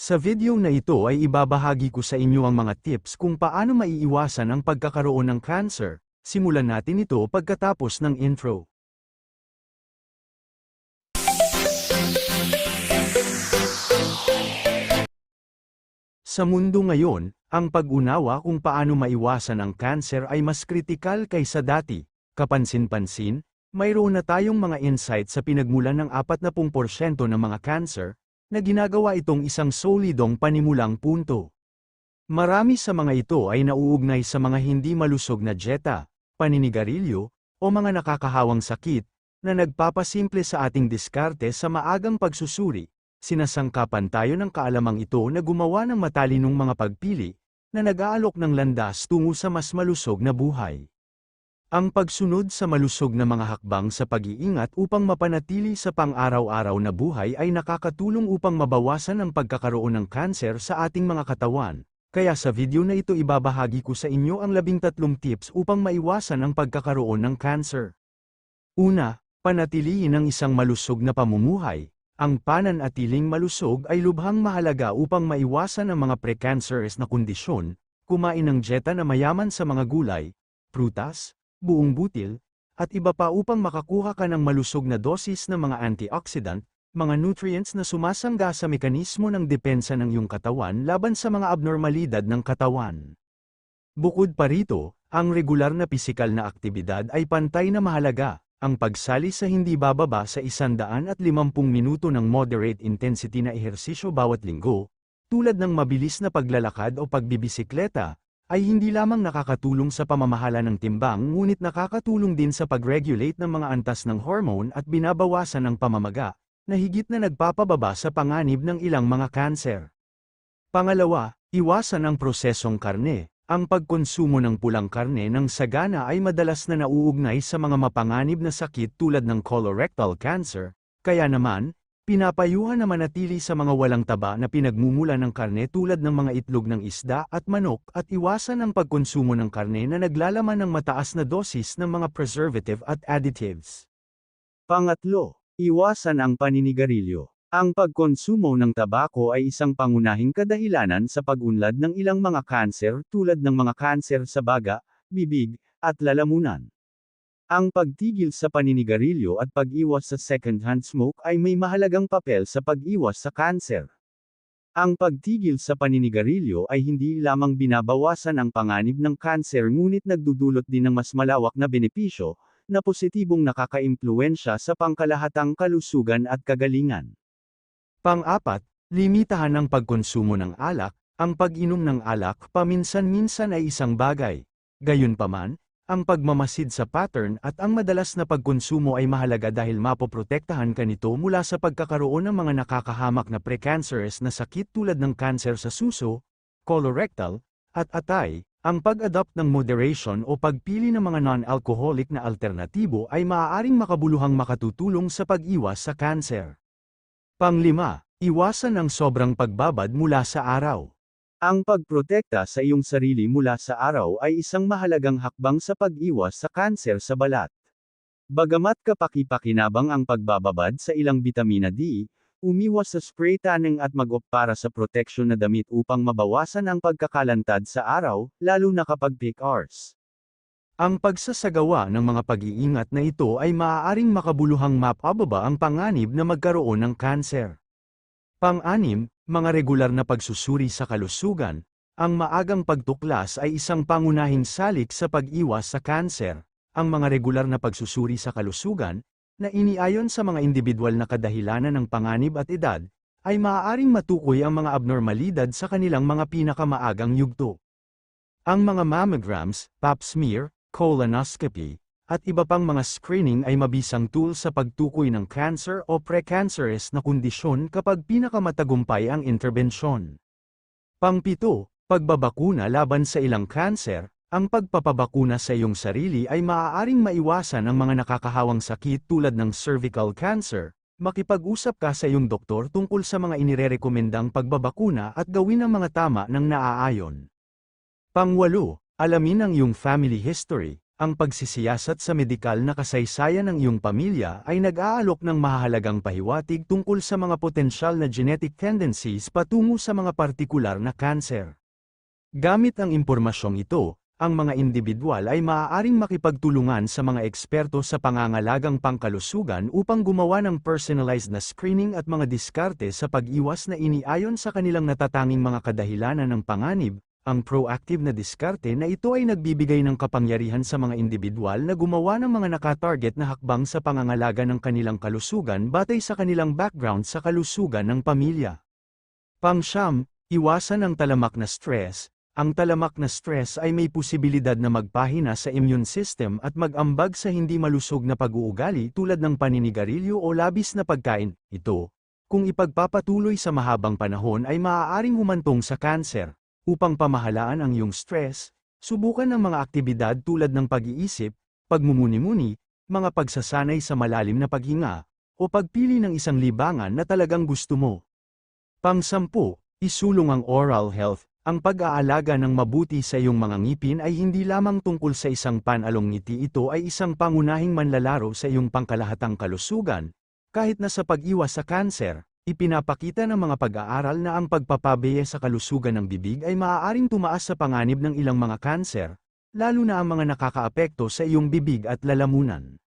Sa video na ito ay ibabahagi ko sa inyo ang mga tips kung paano maiiwasan ang pagkakaroon ng cancer. Simulan natin ito pagkatapos ng intro. Sa mundo ngayon, ang pag-unawa kung paano maiwasan ang cancer ay mas kritikal kaysa dati. Kapansin-pansin, mayroon na tayong mga insight sa pinagmulan ng 40% ng mga cancer, na ginagawa itong isang solidong panimulang punto. Marami sa mga ito ay nauugnay sa mga hindi malusog na dieta, paninigarilyo, o mga nakakahawang sakit, na nagpapasimple sa ating diskarte sa maagang pagsusuri, sinasangkapan tayo ng kaalamang ito na gumawa ng matalinong mga pagpili, na nag-aalok ng landas tungo sa mas malusog na buhay. Ang pagsunod sa malusog na mga hakbang sa pag-iingat upang mapanatili sa pang-araw-araw na buhay ay nakakatulong upang mabawasan ang pagkakaroon ng kanser sa ating mga katawan. Kaya sa video na ito ibabahagi ko sa inyo ang labing tatlong tips upang maiwasan ang pagkakaroon ng cancer. Una, panatilihin ang isang malusog na pamumuhay. Ang pananatiling malusog ay lubhang mahalaga upang maiwasan ang mga precancerous na kondisyon, kumain ng dieta na mayaman sa mga gulay, prutas, buong butil, at iba pa upang makakuha ka ng malusog na dosis ng mga antioxidant, mga nutrients na sumasangga sa mekanismo ng depensa ng iyong katawan laban sa mga abnormalidad ng katawan. Bukod pa rito, ang regular na pisikal na aktibidad ay pantay na mahalaga, ang pagsali sa hindi bababa sa 150 minuto ng moderate intensity na ehersisyo bawat linggo, tulad ng mabilis na paglalakad o pagbibisikleta, ay hindi lamang nakakatulong sa pamamahala ng timbang ngunit nakakatulong din sa pag-regulate ng mga antas ng hormone at binabawasan ang pamamaga, na higit na nagpapababa sa panganib ng ilang mga kanser. Pangalawa, iwasan ang prosesong karne. Ang pagkonsumo ng pulang karne ng sagana ay madalas na nauugnay sa mga mapanganib na sakit tulad ng colorectal cancer, kaya naman, pinapayuhan na manatili sa mga walang taba na pinagmumula ng karne tulad ng mga itlog ng isda at manok at iwasan ang pagkonsumo ng karne na naglalaman ng mataas na dosis ng mga preservative at additives. Pangatlo, iwasan ang paninigarilyo. Ang pagkonsumo ng tabako ay isang pangunahing kadahilanan sa pag-unlad ng ilang mga kanser tulad ng mga kanser sa baga, bibig, at lalamunan. Ang pagtigil sa paninigarilyo at pag-iwas sa second-hand smoke ay may mahalagang papel sa pag-iwas sa kanser. Ang pagtigil sa paninigarilyo ay hindi lamang binabawasan ang panganib ng kanser ngunit nagdudulot din ng mas malawak na benepisyo, na positibong nakakaimpluensya sa pangkalahatang kalusugan at kagalingan. Pang-apat, limitahan ang pagkonsumo ng alak, ang pag-inom ng alak paminsan-minsan ay isang bagay. Gayunpaman, ang pagmamasid sa pattern at ang madalas na pagkonsumo ay mahalaga dahil mapoprotektahan ka nito mula sa pagkakaroon ng mga nakakahamak na precancerous na sakit tulad ng cancer sa suso, colorectal, at atay. Ang pag-adopt ng moderation o pagpili ng mga non-alcoholic na alternatibo ay maaaring makabuluhang makatutulong sa pag-iwas sa cancer. Panglima, iwasan ang sobrang pagbabad mula sa araw. Ang pagprotekta sa iyong sarili mula sa araw ay isang mahalagang hakbang sa pag-iwas sa kanser sa balat. Bagamat kapaki-pakinabang ang pagbababad sa ilang bitamina D, umiwas sa spray tanning at mag-op para sa proteksyon na damit upang mabawasan ang pagkakalantad sa araw, lalo na kapag peak hours. Ang pagsasagawa ng mga pag-iingat na ito ay maaaring makabuluhang mapababa ang panganib na magkaroon ng kanser. Pang-anim, mga regular na pagsusuri sa kalusugan, ang maagang pagtuklas ay isang pangunahing salik sa pag-iwas sa kanser. Ang mga regular na pagsusuri sa kalusugan, na iniayon sa mga individual na kadahilanan ng panganib at edad, ay maaaring matukoy ang mga abnormalidad sa kanilang mga pinakamaagang yugto. Ang mga mammograms, pap smear, colonoscopy, at iba pang mga screening ay mabisang tool sa pagtukoy ng cancer o precancerous na kondisyon kapag pinakamatagumpay ang interbensyon. Pangpito, pagbabakuna laban sa ilang cancer, ang pagpapabakuna sa iyong sarili ay maaaring maiwasan ang mga nakakahawang sakit tulad ng cervical cancer, makipag-usap ka sa iyong doktor tungkol sa mga inirerekomendang pagbabakuna at gawin ang mga tama ng naaayon. Pangwalo, alamin ang iyong family history, ang pagsisiyasat sa medikal na kasaysayan ng iyong pamilya ay nag-aalok ng mahalagang pahiwatig tungkol sa mga potensyal na genetic tendencies patungo sa mga partikular na cancer. Gamit ang impormasyong ito, ang mga individual ay maaaring makipagtulungan sa mga eksperto sa pangangalagang pangkalusugan upang gumawa ng personalized na screening at mga diskarte sa pag-iwas na iniayon sa kanilang natatanging mga kadahilanan ng panganib, ang proactive na diskarte na ito ay nagbibigay ng kapangyarihan sa mga individual na gumawa ng mga nakatarget na hakbang sa pangangalaga ng kanilang kalusugan batay sa kanilang background sa kalusugan ng pamilya. Pangsyam, iwasan ang talamak na stress. Ang talamak na stress ay may posibilidad na magpahina sa immune system at mag-ambag sa hindi malusog na pag-uugali tulad ng paninigarilyo o labis na pagkain. Ito, kung ipagpapatuloy sa mahabang panahon ay maaaring humantong sa cancer. Upang pamahalaan ang iyong stress, subukan ang mga aktibidad tulad ng pag-iisip, pagmumuni-muni, mga pagsasanay sa malalim na paghinga, o pagpili ng isang libangan na talagang gusto mo. Pang-sampu, isulong ang oral health. Ang pag-aalaga ng mabuti sa iyong mga ngipin ay hindi lamang tungkol sa isang panalong ngiti ito ay isang pangunahing manlalaro sa iyong pangkalahatang kalusugan, kahit na sa pag-iwas sa kanser, Ipinapakita ng mga pag-aaral na ang pagpapabeya sa kalusugan ng bibig ay maaaring tumaas sa panganib ng ilang mga kanser, lalo na ang mga nakakaapekto sa iyong bibig at lalamunan.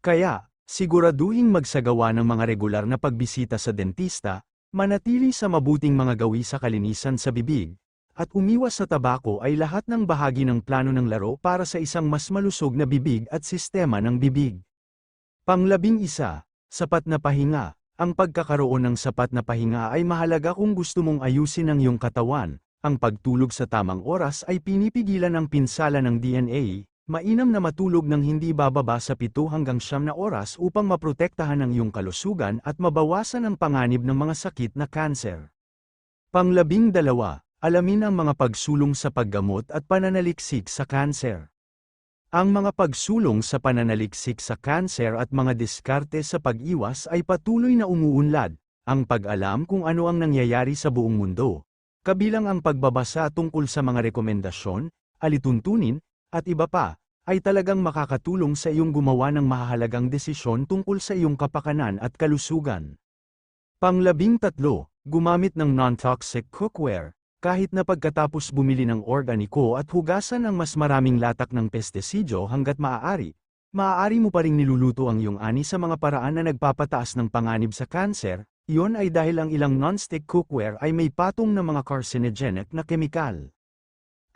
Kaya, siguraduhin magsagawa ng mga regular na pagbisita sa dentista, manatili sa mabuting mga gawi sa kalinisan sa bibig, at umiwas sa tabako ay lahat ng bahagi ng plano ng laro para sa isang mas malusog na bibig at sistema ng bibig. Panglabing isa, sapat na pahinga. Ang pagkakaroon ng sapat na pahinga ay mahalaga kung gusto mong ayusin ang iyong katawan. Ang pagtulog sa tamang oras ay pinipigilan ang pinsala ng DNA. Mainam na matulog ng hindi bababa sa 7 hanggang 9 na oras upang maprotektahan ang iyong kalusugan at mabawasan ang panganib ng mga sakit na kanser. Panglabing dalawa, alamin ang mga pagsulong sa paggamot at pananaliksik sa kanser. Ang mga pagsulong sa pananaliksik sa kanser at mga diskarte sa pag-iwas ay patuloy na umuunlad, ang pag-alam kung ano ang nangyayari sa buong mundo, kabilang ang pagbabasa tungkol sa mga rekomendasyon, alituntunin, at iba pa, ay talagang makakatulong sa iyong gumawa ng mahalagang desisyon tungkol sa iyong kapakanan at kalusugan. Panglabing tatlo, gumamit ng non-toxic cookware, kahit na pagkatapos bumili ng organiko at hugasan ng mas maraming latak ng pestisidyo hanggat maaari, maaari mo pa ring niluluto ang iyong ani sa mga paraan na nagpapataas ng panganib sa kanser, iyon ay dahil ang ilang non-stick cookware ay may patong na mga carcinogenic na kemikal.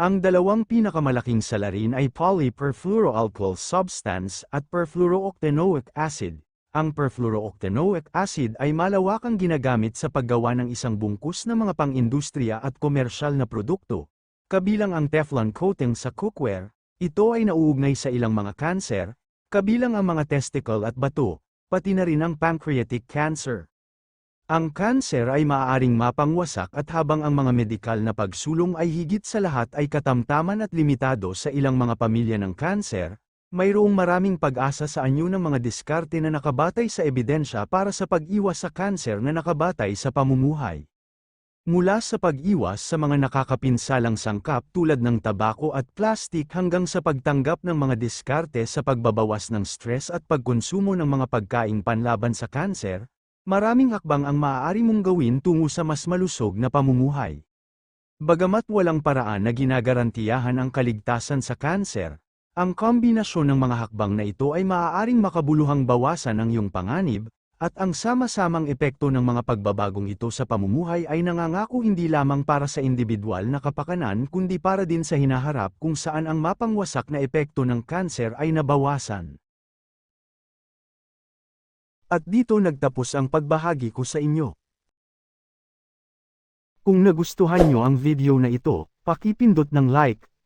Ang dalawang pinakamalaking salarin ay polyperfluoroalkyl substance at perfluorooctanoic acid, ang perfluorooctanoic acid ay malawakang ginagamit sa paggawa ng isang bungkus na mga pang-industriya at komersyal na produkto. Kabilang ang Teflon coating sa cookware, ito ay nauugnay sa ilang mga kanser, kabilang ang mga testicle at bato, pati na rin ang pancreatic cancer. Ang kanser ay maaaring mapangwasak at habang ang mga medikal na pagsulong ay higit sa lahat ay katamtaman at limitado sa ilang mga pamilya ng kanser, mayroong maraming pag-asa sa anyo ng mga diskarte na nakabatay sa ebidensya para sa pag-iwas sa kanser na nakabatay sa pamumuhay. Mula sa pag-iwas sa mga nakakapinsalang sangkap tulad ng tabako at plastik hanggang sa pagtanggap ng mga diskarte sa pagbabawas ng stress at pagkonsumo ng mga pagkaing panlaban sa kanser, maraming hakbang ang maaari mong gawin tungo sa mas malusog na pamumuhay. Bagamat walang paraan na ginagarantiyahan ang kaligtasan sa kanser, ang kombinasyon ng mga hakbang na ito ay maaaring makabuluhang bawasan ang iyong panganib, at ang sama-samang epekto ng mga pagbabagong ito sa pamumuhay ay nangangako hindi lamang para sa individual na kapakanan kundi para din sa hinaharap kung saan ang mapangwasak na epekto ng kanser ay nabawasan. At dito nagtapos ang pagbahagi ko sa inyo. Kung nagustuhan nyo ang video na ito, pakipindot ng like,